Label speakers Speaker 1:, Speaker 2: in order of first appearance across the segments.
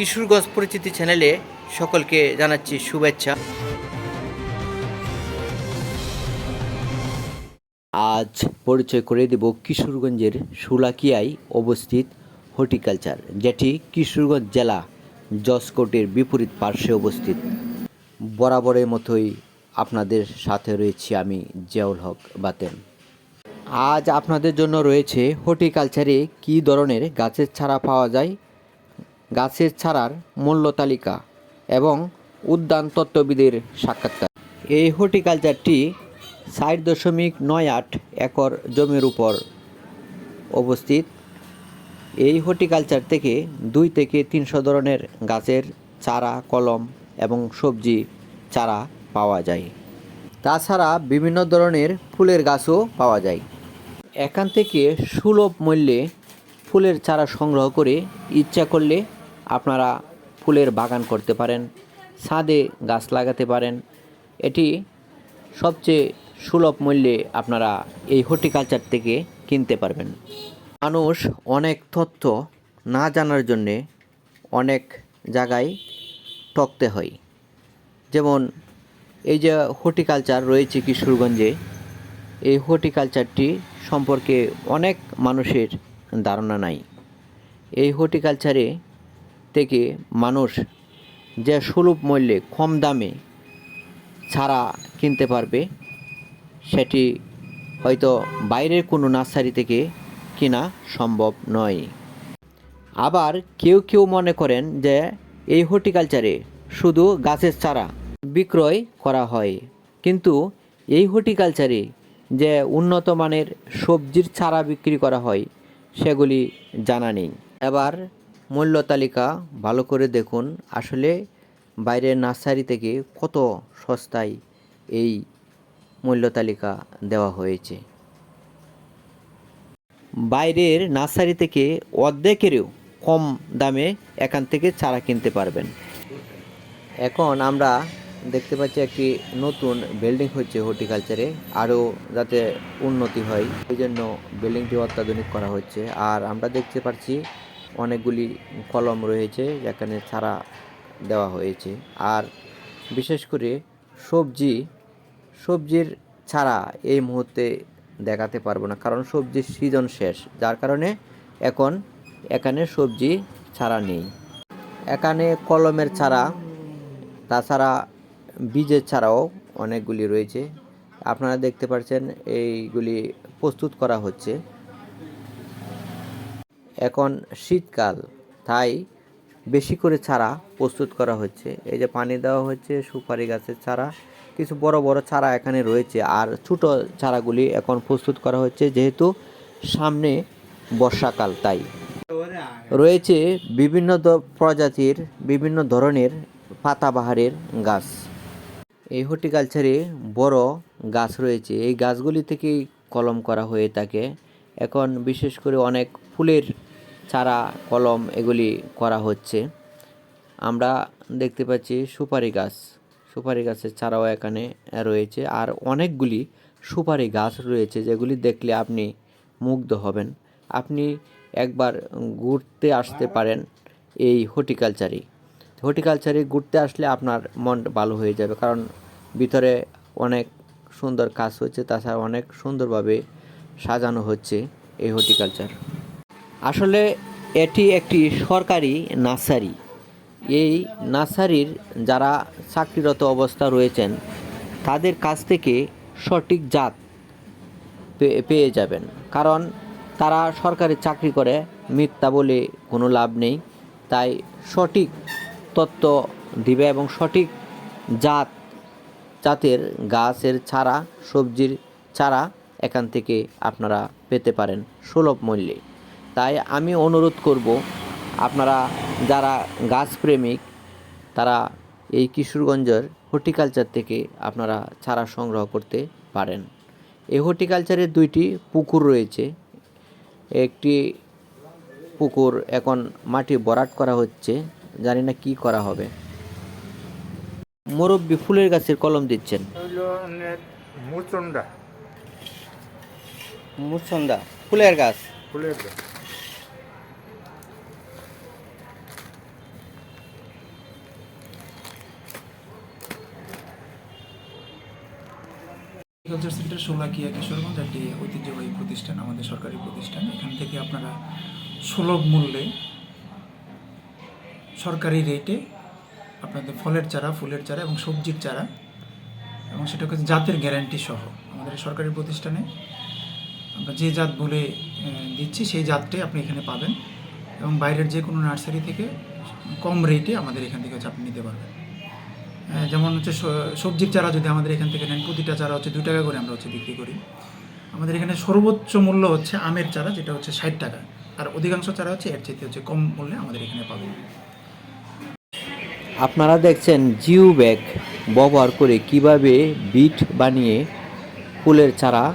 Speaker 1: কিশোরগঞ্জ পরিচিতি চ্যানেলে সকলকে জানাচ্ছি শুভেচ্ছা। আজ পরিচয় করে দেব কিশোরগঞ্জের সুলাকিয়ায় অবস্থিত হর্টিকালচার, যেটি কিশোরগঞ্জ জেলা জসকোটের বিপরীত পার্শ্বে অবস্থিত। বরাবরের মতোই আপনাদের সাথে রয়েছি আমি জিয়াউল হক বাতেন। আজ আপনাদের জন্য রয়েছে হর্টিকালচারে কী ধরনের গাছের চারা পাওয়া যায় গাছের চারার মূল্য তালিকা এবং উদ্যান তত্ত্ববিদের সাক্ষাৎকার। এই হর্টিকালচারটি ষাট দশমিক নয় আট একর জমির উপর অবস্থিত। এই হর্টিকালচার থেকে দুই থেকে তিনশো ধরনের গাছের চারা, কলম এবং সবজি চারা পাওয়া যায়। তাছাড়া বিভিন্ন ধরনের ফুলের গাছও পাওয়া যায়। এখান থেকে সুলভ মূল্যে ফুলের চারা সংগ্রহ করে ইচ্ছা করলে আপনারা ফুলের বাগান করতে পারেন, ছাদে গাছ লাগাতে পারেন। এটি সবচেয়ে সুলভ মূল্যে আপনারা এই হর্টিকালচার থেকে কিনতে পারবেন। মানুষ অনেক তথ্য না জানার জন্যে অনেক জায়গায় টকতে হয়। যেমন, এই যে হর্টিকালচার রয়েছে কিশোরগঞ্জে, এই হর্টিকালচারটি সম্পর্কে অনেক মানুষের ধারণা নাই। এই হর্টিকালচারে থেকে মানুষ যে সুলভ মূল্যে কম দামে ছাড়া কিনতে পারবে, সেটি হয়তো বাইরের কোনো নার্সারি থেকে কিনা সম্ভব নয়। আবার কেউ কেউ মনে করেন যে এই হর্টিকালচারে শুধু গাছের চারা বিক্রয় করা হয়, কিন্তু এই হর্টিকালচারে যে উন্নত মানের সবজির চারা বিক্রি করা হয়, সেগুলি জানা নেই। এবার মূল্য তালিকা ভালো করে দেখুন। আসলে বাইরের নার্সারি থেকে কত সস্তায় এই মূল্য তালিকা দেওয়া হয়েছে। বাইরের নার্সারি থেকে অর্ধেকেরও কম দামে এখান থেকে চারা কিনতে পারবেন। এখন আমরা দেখতে পাচ্ছি একটি নতুন বিল্ডিং হচ্ছে হর্টিকালচারে, আরও যাতে উন্নতি হয়। এই জন্য বিল্ডিংটি অত্যাধুনিক করা হচ্ছে। আর আমরা দেখতে পাচ্ছি অনেকগুলি কলম রয়েছে যেখানে ছাড়া দেওয়া হয়েছে। আর বিশেষ করে সবজি, সবজির ছাড়া এই মুহূর্তে দেখাতে পারব না, কারণ সবজির সিজন শেষ। যার কারণে এখন এখানে সবজি ছাড়া নেই। এখানে কলমের ছাড়া তাছাড়া বীজের ছাড়াও অনেকগুলি রয়েছে। আপনারা দেখতে পাচ্ছেন এইগুলি প্রস্তুত করা হচ্ছে। এখন শীতকাল, তাই বেশি করে চারা প্রস্তুত করা হচ্ছে। এই যে পানি দেওয়া হচ্ছে, সুপারি গাছের চারা, কিছু বড় বড় চারা এখানে রয়েছে আর ছোট চারাগুলি এখন প্রস্তুত করা হচ্ছে যেহেতু সামনে বর্ষাকাল, তাই। রয়েছে বিভিন্ন প্রজাতির বিভিন্ন ধরনের পাতাবাহারের গাছ। এই হর্টিকালচারে বড় গাছ রয়েছে। এই গাছগুলি থেকেই কলম করা হয়ে থাকে। এখন বিশেষ করে অনেক ফুলের চারা কলম এগুলি করা হচ্ছে। আমরা দেখতে পাচ্ছি সুপারি গাছ। সুপারি গাছের চারাও এখানে রয়েছে আর অনেকগুলি সুপারি গাছ রয়েছে যেগুলি দেখলে আপনি মুগ্ধ হবেন। আপনি একবার ঘুরতে আসতে পারেন এই হর্টিকালচারে হর্টিকালচারে ঘুরতে আসলে আপনার মন ভালো হয়ে যাবে কারণ ভিতরে অনেক সুন্দর কাজ হচ্ছে, তাছাড়া অনেক সুন্দরভাবে সাজানো হচ্ছে এই হর্টিকালচার। আসলে এটি একটি সরকারি নার্সারি। এই নার্সারির যারা চাকরিরত অবস্থা রয়েছেন, তাদের কাছ থেকে সঠিক জাত পেয়ে যাবেন। কারণ তারা সরকারি চাকরি করে, মিথ্যা বলে কোনো লাভ নেই। তাই সঠিক তত্ত্ব দিবে এবং সঠিক জাত, জাতের গাছের চারা, সবজির চারা এখান থেকে আপনারা পেতে পারেন সুলভ মূল্যে। তাই আমি অনুরোধ করব আপনারা যারা গাছ প্রেমিক তারা এই কিশোরগঞ্জের হর্টিকালচার থেকে আপনারা চারা সংগ্রহ করতে পারেন। এই হর্টিকালচারে দুইটি পুকুর রয়েছে। একটি পুকুর এখন মাটি বরাট করা হচ্ছে জানি না কি করা হবে। মুরব্বী ফুলের গাছের কলম দিচ্ছেন।
Speaker 2: আপনার মুচন্ডা
Speaker 1: ফুলের গাছ।
Speaker 2: ফুলের গাছ।
Speaker 3: কালচার সেন্টার সোলাকিয়া কিশোরগঞ্জ একটি ঐতিহ্যবাহী প্রতিষ্ঠান, আমাদের সরকারি প্রতিষ্ঠান। এখান থেকে আপনারা সুলভ মূল্যে সরকারি রেটে আপনাদের ফলের চারা, ফুলের চারা এবং সবজির চারা এবং সেটা হচ্ছে জাতের গ্যারান্টি সহ আমাদের সরকারি প্রতিষ্ঠানে আমরা যে জাত বলে দিচ্ছি সেই জাতটাই আপনি এখানে পাবেন এবং বাইরের যে কোনো নার্সারি থেকে কম রেটে আমাদের এখান থেকে হচ্ছে আপনি নিতে পারবেন। যেমন হচ্ছে সবজির চারা যদি আমাদের এখান থেকে নেন, প্রতিটা চারা হচ্ছে দু টাকা করে আমরা হচ্ছে বিক্রি করি। আমাদের এখানে সর্বোচ্চ মূল্য হচ্ছে আমের চারা, যেটা হচ্ছে ষাট টাকা। আর অধিকাংশ চারা হচ্ছে এর চাইতে হচ্ছে কম মূল্যে আমাদের এখানে পাবেন
Speaker 1: আপনারা দেখছেন জিও ব্যাগ, ব্যবহার করে কীভাবে বিট বানিয়ে ফুলের চারা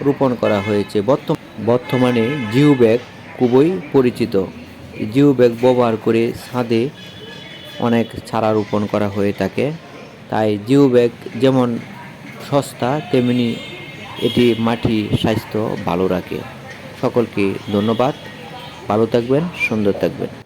Speaker 1: রোপণ করা হয়েছে। বর্ত- বর্তমানে জিও ব্যাগ খুবই পরিচিত। জিও ব্যাগ ব্যবহার করে ছাদে অনেক চারা রোপণ করা হয়ে থাকে। তাই জিও ব্যাগ যেমন সস্তা, তেমনি এটি মাটি স্বাস্থ্য ভালো রাখে। সকলকে ধন্যবাদ। ভালো থাকবেন, সুন্দর থাকবেন।